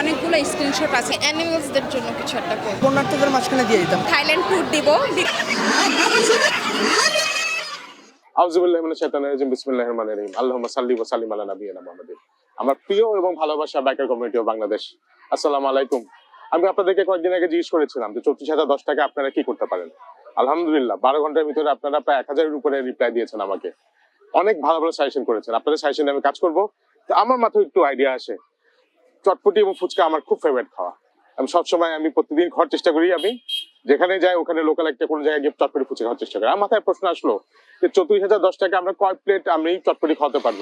অনেকগুলো স্ক্রিনশট আছে। অ্যানিমেলসদের জন্য কিছু একটা করব। বন্যার্থদের মাঝখানে দিয়ে দিতাম। থাইল্যান্ড ট্যুর দিব। আউজুবিল্লাহ মিনাশ শাইতানির রাজিম বিসমিল্লাহির রহমানির রহিম। আল্লাহুম্মা সাল্লি ওয়া সাল্লিম আলা নাবিয়িনা মুহাম্মাদিন। আমার প্রিয় এবং ভালোবাসা বাইকার কমিউনিটি অফ বাংলাদেশ। আসসালামু আলাইকুম। আমি আপনাদেরকে কয়েকদিন আগে জিজ্ঞেস করেছিলাম যে চৌত্রিশ হাজার দশ টাকা আপনারা কি করতে পারেন? আলহামদুলিল্লাহ বারো ঘণ্টার ভিতরে আপনারা প্রায় এক হাজারের উপরে রিপ্লাই দিয়েছেন আমাকে। অনেক ভালো ভালো সাজেশন করেছেন। আপনাদের সাজেশনে আমি কাজ করব। তো আমার মাথায় একটু আইডিয়া আসে। চটপটি এবং ফুচকা আমার খুব ফেভারিট খাওয়া। আমি সবসময় আমি প্রতিদিন খাওয়ার চেষ্টা করি আমি। যেখানে যাই ওখানে লোকাল একটা কোনো জায়গায় গিয়ে চটপটি ফুচকা খাওয়ার চেষ্টা করি। আমার মাথায় প্রশ্ন আসলো যে চৌত্রিশ হাজার দশ টাকা আমরা কয় প্লেট আমি চটপটি খাওয়াতে পারব?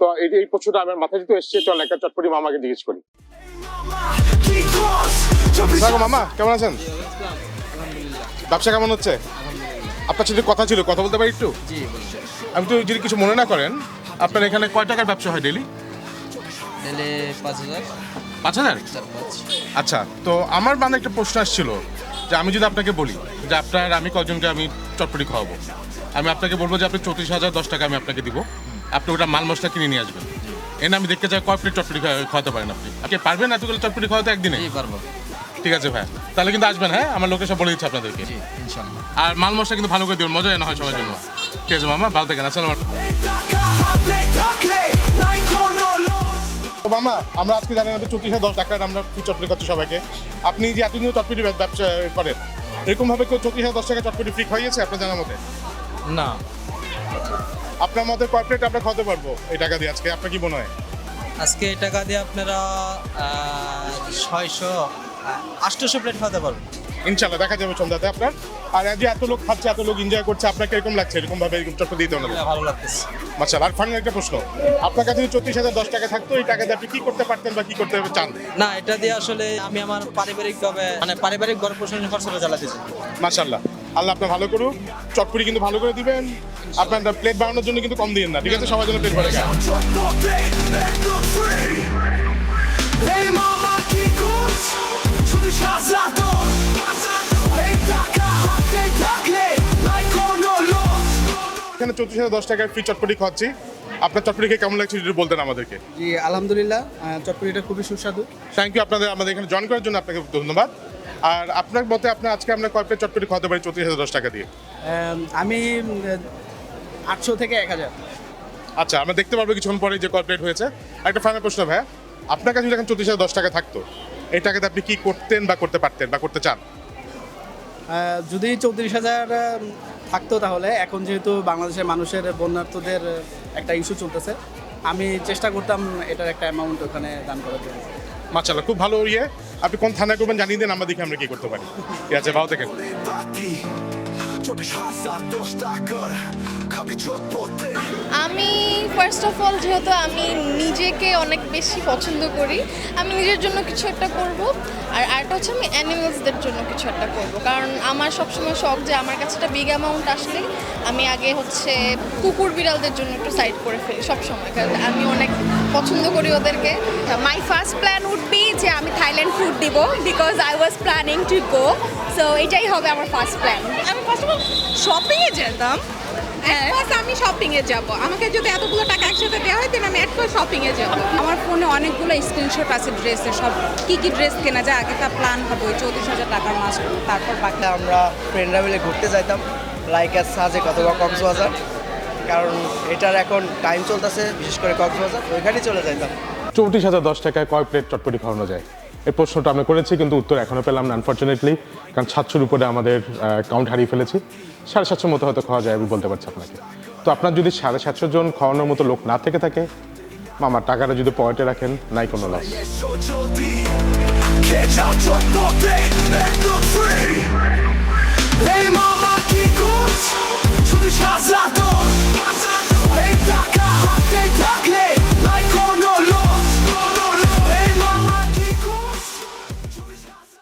তো এই এই প্রশ্নটা আমার মাথায় যেহেতু এসছে চল একটা চটপটি মামাকে জিজ্ঞেস করি। মামা কেমন আছেন? ব্যবসা কেমন হচ্ছে? আপনার সাথে কথা ছিল কথা বলতে পারি একটু? আমি তো যদি কিছু মনে না করেন আপনার এখানে কয় টাকার ব্যবসা হয় ডেলি তাহলে পাঁচ হাজার। পাঁচ হাজার? আচ্ছা তো আমার মানে একটা প্রশ্ন আসছিল যে আমি যদি আপনাকে বলি যে আপনার আমি কজনকে আমি চটপটি খাওয়াবো? আমি আপনাকে বলব যে আপনি চৌত্রিশ হাজার দশ টাকা আমি আপনাকে দিব। আপনি ওটা মাল মশলা কিনে নিয়ে আসবেন। এনে আমি দেখতে চাই কয় প্লেট চটপটি খাওয়া- খাওয়াতে পারেন আপনি। আপনি পারবেন এতগুলো চটপটি খাওয়াতে একদিনে? পারব। ঠিক আছে ভাই তাহলে কিন্তু আসবেন হ্যাঁ? আমার লোকেশন বলে দিচ্ছি আপনাদেরকে। আর মাল মশলা কিন্তু ভালো করে দেবেন মজা যেন হয় সবার জন্য। ঠিক আছে মামা ভালো থাকেন আসসালাম তো মামা আমরা আজকে জানেন আমাদের হাজার দশ টাকার আমরা চটপটি খাচ্ছি সবাইকে। আপনি যে এতদিন চটপটি ব্যবসা করেন এরকমভাবে কেউ চব্বিশ হাজার দশ টাকা চটপটি ফ্রি খাইয়েছে আপনার জানার মতে? না। আপনার মতে কয় প্লেট আমরা খাওয়াতে পারব এই টাকা দিয়ে আজকে? আপনার কি মনে হয়? আজকে এই টাকা দিয়ে আপনারা ছয়শো আটশোশো প্লেট খাওয়াতে পারবেন। ইনশাল্লাহ দেখা যাবে সন্ধ্যাতে আপনার আর যে এত লোক খাচ্ছে এত লোক এনজয় করছে আপনাকে কীরকম লাগছে এরকম ভাবে এরকম চটপটি দিতে হবে ভালো লাগতেছে মার্শাল আর ফাইনাল একটা প্রশ্ন আপনার কাছে যদি চব্বিশ হাজার দশ টাকা থাকতো এই টাকা দিয়ে আপনি কি করতে পারতেন বা কি করতে হবে চান না এটা দিয়ে আসলে আমি আমার পারিবারিকভাবে মানে পারিবারিক গর্ব পোষণ খরচটা চালাতেছি মাশাল্লাহ আল্লাহ আপনার ভালো করুক চটপুরি কিন্তু ভালো করে দিবেন আপনার প্লেট বানানোর জন্য কিন্তু কম দিন না ঠিক আছে সবার জন্য প্লেট বাড়ে এখানে চৌত্রিশ হাজার দশ টাকায় ফ্রি চটপটি খাচ্ছি আপনার চটপটি খেয়ে কেমন লাগছে যদি বলতেন আমাদেরকে? জি আলহামদুলিল্লাহ চটপটিটা খুবই সুস্বাদু। থ্যাংক ইউ আপনাদের আমাদের এখানে জয়েন করার জন্য আপনাকে ধন্যবাদ। আর আপনার মতে আপনার আজকে আমরা কয় প্লেট চটপটি খাওয়াতে পারি চৌত্রিশ হাজার দশ টাকা দিয়ে। আমি আটশো থেকে এক হাজার। আচ্ছা আমরা দেখতে পারব কিছুক্ষণ পরে যে কয় প্লেট হয়েছে। একটা ফাইনাল প্রশ্ন ভাইয়া আপনার কাছে যদি এখন চৌত্রিশ হাজার দশ টাকা থাকতো এই টাকাতে আপনি কি করতেন বা করতে পারতেন বা করতে চান? যদি চৌত্রিশ হাজার থাকতো তাহলে এখন যেহেতু বাংলাদেশের মানুষের বন্যার্থদের একটা ইস্যু চলতেছে আমি চেষ্টা করতাম এটার একটা অ্যামাউন্ট ওখানে দান করার জন্য। মাশাল্লাহ খুব ভালো ইয়ে। আপনি কোন থানায় করবেন জানিয়ে দেন আমরা দেখি আমরা কি করতে পারি। ঠিক আছে ভালো থাকেন। আমি ফার্স্ট অফ অল যেহেতু আমি নিজেকে অনেক বেশি পছন্দ করি, আমি নিজের জন্য কিছু একটা করব, আর আরেকটা হচ্ছে আমি অ্যানিমেলসদের জন্য কিছু একটা করব। কারণ আমার সবসময় শখ যে আমার কাছে একটা বিগ অ্যামাউন্ট আসলে আমি আগে হচ্ছে কুকুর বিড়ালদের জন্য একটু সাইড করে ফেলি সবসময়। কারণ আমি অনেক পছন্দ করি ওদেরকে। My first plan would be যে আমি থাইল্যান্ড ফুড দিব because I was planning to go so এটাই হবে আমার ফার্স্ট প্ল্যান আমি ফার্স্ট অফ শপিংয়ে যেতাম অ্যাডভান্স আমি শপিংয়ে যাব। আমাকে যদি এতগুলো টাকা একসাথে দেওয়া হয় তাহলে আমি করে শপিংয়ে যাব। আমার ফোনে অনেকগুলো স্ক্রিনশট আছে ড্রেসের সব কি কি ড্রেস কেনা যায় আগে তা প্ল্যান হবে ওই চৌত্রিশ হাজার টাকার মাস তারপর বাকি। আমরা ফ্রেন্ডরা মিলে ঘুরতে যাইতাম। লাইক আর সাজে কতবা কক্সবাজার। কারণ এটার এখন টাইম চলতেছে বিশেষ করে কক্সবাজার। ওইখানেই চলে যাইতাম। চৌত্রিশ হাজার দশ টাকায় কয় প্লেট চটপটি খাওয়ানো যায়? এই প্রশ্নটা আমরা করেছি, কিন্তু উত্তর এখনও পেলাম না আনফর্চুনেটলি কারণ সাতশোর উপরে আমাদের কাউন্ট হারিয়ে ফেলেছি। সাড়ে সাতশোর মতো হয়তো খাওয়া যায়, আমি বলতে পারছি আপনাকে। তো আপনার যদি সাড়ে সাতশো জন খাওয়ানোর মতো লোক না থেকে থাকে মামার টাকাটা যদি পকেটে রাখেন, নাই কোনো লস Hey mama